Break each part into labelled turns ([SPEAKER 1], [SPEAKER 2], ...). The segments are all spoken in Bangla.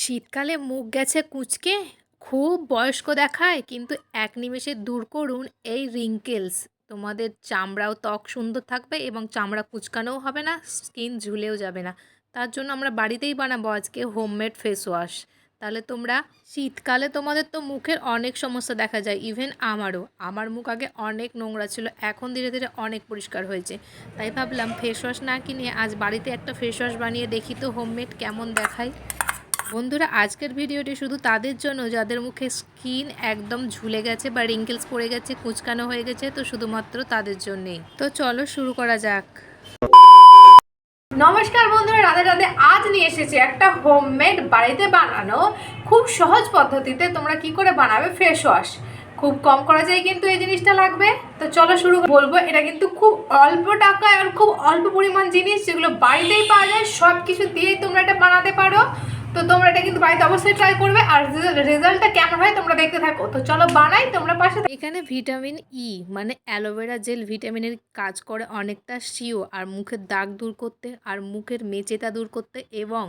[SPEAKER 1] শীতকালে মুখ গেছে কুঁচকে, খুব বয়স্ক দেখায়, কিন্তু এক নিমেষে দূর করুন এই রিঙ্কেলস। তোমাদের চামড়াও ত্বক সুন্দর থাকবে এবং চামড়া কুচকানোও হবে না, স্কিন ঝুলেও যাবে না। তার জন্য আমরা বাড়িতেই বানাবো আজকে হোমমেড ফেস ওয়াশ। তাহলে তোমরা, শীতকালে তোমাদের তো মুখের অনেক সমস্যা দেখা যায়, ইভেন আমারও। আমার মুখ আগে অনেক নোংরা ছিল, এখন ধীরে ধীরে অনেক পরিষ্কার হয়েছে। তাই ভাবলাম ফেস ওয়াশ না কিনে আজ বাড়িতে একটা ফেস ওয়াশ বানিয়ে দেখি তো হোমমেড কেমন দেখায়। বন্ধুরা, আজকের ভিডিওটি শুধু তাদের জন্য, যাদের মুখে স্কিন একদম ঝুলে গেছে বা রিঙ্কেলস পড়ে গেছে, কুচকানো হয়ে গেছে, তো শুধুমাত্র তাদের জন্যেই। তো চলো শুরু করা যাক।
[SPEAKER 2] নমস্কার বন্ধুরা, রাধে রাধে। আজ নিয়ে এসেছি একটা হোমমেড বাড়িতে বানানো খুব সহজ পদ্ধতিতে তোমরা কি করে বানাবে ফেস ওয়াশ খুব কম করা যায় কিন্তু এই জিনিসটা লাগবে। তো চলো শুরু বলব, এটা কিন্তু খুব অল্প টাকায় আর খুব অল্প পরিমাণ জিনিস যেগুলো বাড়িতেই পাওয়া যায় সব কিছু দিয়েই তোমরা এটা বানাতে পারো। তো তোমরা এটা কিন্তু বাড়িতে অবশ্যই ট্রাই করবে। আর রেজাল্টটা কেমন হয় তোমরা দেখতে থাকো। তো চলো বানাই, তোমরা পাশে
[SPEAKER 1] এখানে ভিটামিন ই মানে অ্যালোভেরা জেল ভিটামিনের কাজ করে অনেকটা শিও আর মুখের দাগ দূর করতে, আর মুখের মেচেতা দূর করতে এবং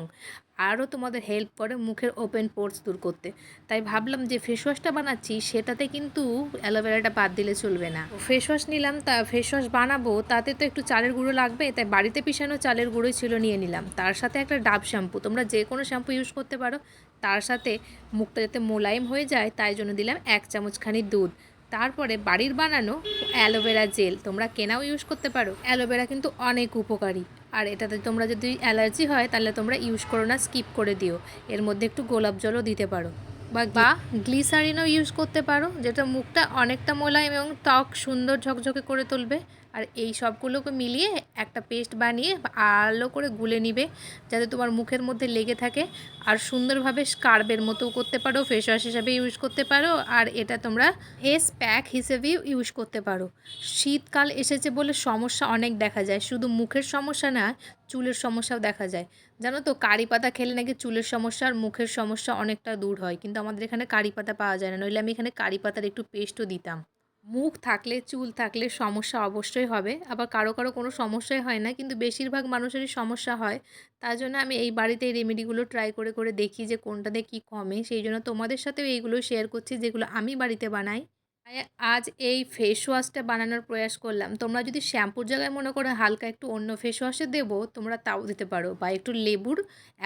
[SPEAKER 1] আরও তোমাদের হেল্প করে মুখের ওপেন পোর্টস দূর করতে। তাই ভাবলাম যে ফেস ওয়াশটা বানাচ্ছি, সেটাতে কিন্তু অ্যালোভেরাটা বাদ দিলে চলবে না। ফেস ওয়াশ নিলাম, তা ফেস ওয়াশ বানাবো, তাতে তো একটু চালের গুঁড়ো লাগবে, তাই বাড়িতে পিসানো চালের গুঁড়োই ছিল নিয়ে নিলাম। তার সাথে একটা ডাব শ্যাম্পু তোমরা যে কোনো শ্যাম্পু ইউজ করতে পারো। তার সাথে মুখটা যাতে মোলায়েম হয়ে যায়, তাই জন্য দিলাম এক চামচখানি দুধ। তারপরে বাড়ির বানানো অ্যালোভেরা জেল। তোমরা কেনাও ইউজ করতে পারো। অ্যালোভেরা কিন্তু অনেক উপকারী। আর এটাতে তোমরা যদি অ্যালার্জি হয় তাহলে তোমরা ইউজ করো না স্কিপ করে দিও। এর মধ্যে একটু গোলাপ জলও দিতে পারো। বা বা গ্লিসারিনও ইউজ করতে পারো যেটা মুখটা অনেকটা মোলায়েম এবং ত্বক সুন্দর ঝকঝকে করে তুলবে। আর এই সবগুলোকে মিলিয়ে একটা পেস্ট বানিয়ে আলো করে গুলে নিবে, যাতে তোমার মুখের মধ্যে লেগে থাকে। আর সুন্দরভাবে স্কার্বের মতো করতে পারো ফেস ওয়াশ হিসাবে ইউজ করতে পারো, আর এটা তোমরা ফেস প্যাক হিসেবেও ইউজ করতে পারো। শীতকাল এসেছে বলে সমস্যা অনেক দেখা যায়, শুধু মুখের সমস্যা না, চুলের সমস্যাও দেখা যায়। জানো তো, কারি পাতা খেলে নাকি চুলের সমস্যা আর মুখের সমস্যা অনেকটা দূর হয়, কিন্তু আমাদের এখানে কারি পাতা পাওয়া যায় না, নইলে আমি এখানে কারি পাতার একটু পেস্টও দিতাম। মুখ থাকলে, চুল থাকলে সমস্যা অবশ্যই হবে। আবার কারও কারও কোনো সমস্যাই হয় না, কিন্তু বেশিরভাগ মানুষেরই সমস্যা হয়। তার জন্য আমি এই বাড়িতে এই রেমেডিগুলো ট্রাই করে করে দেখি যে কোনটাতে কী কমে। সেই জন্য তোমাদের সাথেও এইগুলো শেয়ার করছি, যেগুলো আমি বাড়িতে বানাই। আজ এই ফেস ওয়াশটা বানানোর প্রয়াস করলাম। তোমরা যদি শ্যাম্পুর জায়গায় মনে করো হালকা একটু অন্য ফেস ওয়াশে দেবো তোমরা তাও দিতে পারো। বা একটু লেবুর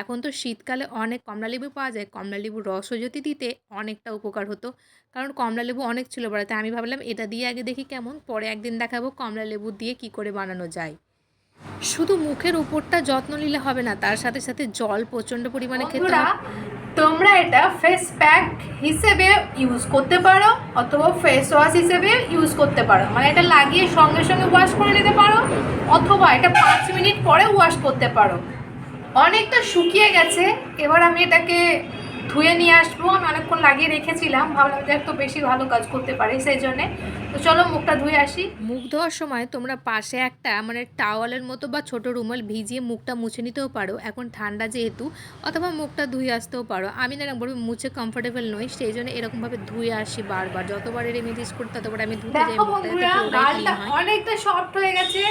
[SPEAKER 1] এখন তো শীতকালে অনেক কমলা লেবু পাওয়া যায় কমলা লেবুর রসও যদি দিতে অনেকটা উপকার হতো। কারণ কমলা লেবু অনেক ছিল বাড়িতে আমি ভাবলাম এটা দিয়ে আগে দেখি কেমন পরে একদিন দেখাবো কমলা লেবু দিয়ে কি করে বানানো যায়। শুধু মুখের উপরটা যত্ন নিলে হবে না তার সাথে সাথে জল প্রচণ্ড পরিমাণে খেতে
[SPEAKER 2] তোমরা এটা ফেস প্যাক হিসেবে ইউজ করতে পারো অথবা ফেস ওয়াশ হিসেবে ইউজ করতে পারো। মানে এটা লাগিয়ে সঙ্গে সঙ্গে ওয়াশ করে নিতে পারো অথবা এটা পাঁচ মিনিট পরে ওয়াশ করতে পারো। অনেকটা শুকিয়ে গেছে, এবার আমি এটাকে ধুয়ে নিয়ে আসব। আমি অনেকক্ষণ লাগিয়ে রেখেছিলাম ভাবলাম যে একটু বেশি ভালো কাজ করতে পারি সেই জন্যে। তো চলো মুখটা ধুয়ে আসি।
[SPEAKER 1] মুখ ধোয়ার সময় তোমরা পাশে একটা মানে টাওয়ালের মতো বা ছোট রুমাল ভিজিয়ে মুখটা মুছে নিতেও পারো। এখন ঠান্ডা যেহেতু অথবা মুখটা ধুয়ে আসতেও পারো। আমি না এরকম মুছে কমফোর্টেবল নই সেই জন্য এরকমভাবে ধুয়ে আসি বারবার। যতবার রেমেডিস করি ততবার আমি ধুতে যাই
[SPEAKER 2] অনেকটা সফট হয়ে গেছে।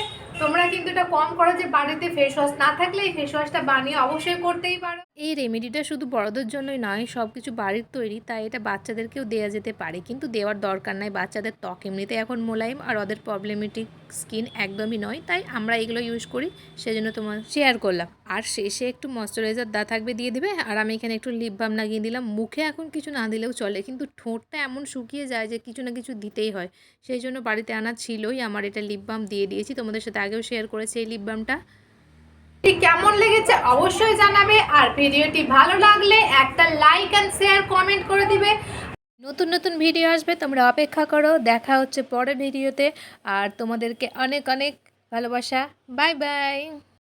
[SPEAKER 2] তোমরা কিন্তু এটা কম করো যে বাড়িতে ফেস ওয়াশ না থাকলে এই ফেস ওয়াশটা বানিয়ে অবশ্যই করতেই পারো।
[SPEAKER 1] এই রেমেডিটা শুধু বড়দের জন্যই নয় সব কিছু বাড়ির তৈরি, তাই এটা বাচ্চাদেরকেও দেওয়া যেতে পারে। কিন্তু দেওয়ার দরকার নাই, বাচ্চাদের ত্বক এমনিতে এখন মোলায়েম আর ওদের প্রবলেমেটিক স্কিন একদমই নয়, তাই আমরা এগুলো ইউজ করি, সেজন্য তোমার শেয়ার করলাম। আর শেষে একটু ময়শ্চারাইজার দা থাকবে দিয়ে দিবে, আর আমি এখানে একটু লিপ বাম লাগিয়ে দিলাম। মুখে এখন কিছু না দিলেও চলে, কিন্তু ঠোঁটটা এমন শুকিয়ে যায় যে কিছু না কিছু দিতেই হয়। সেই জন্য বাড়িতে আনা ছিলই, আমার এটা লিপ বাম দিয়ে দিয়েছি, তোমাদের সাথে আগেও শেয়ার করেছি এই লিপ বামটা
[SPEAKER 2] কেমন লেগেছে অবশ্যই জানাবে, আর ভিডিওটি ভালো লাগলে একটা লাইক অ্যান্ড শেয়ার কমেন্ট করে দিবে।
[SPEAKER 1] নতুন নতুন ভিডিও আসবে, তোমরা অপেক্ষা করো, দেখা হচ্ছে পরের ভিডিওতে। আর তোমাদেরকে অনেক অনেক ভালোবাসা। Bye bye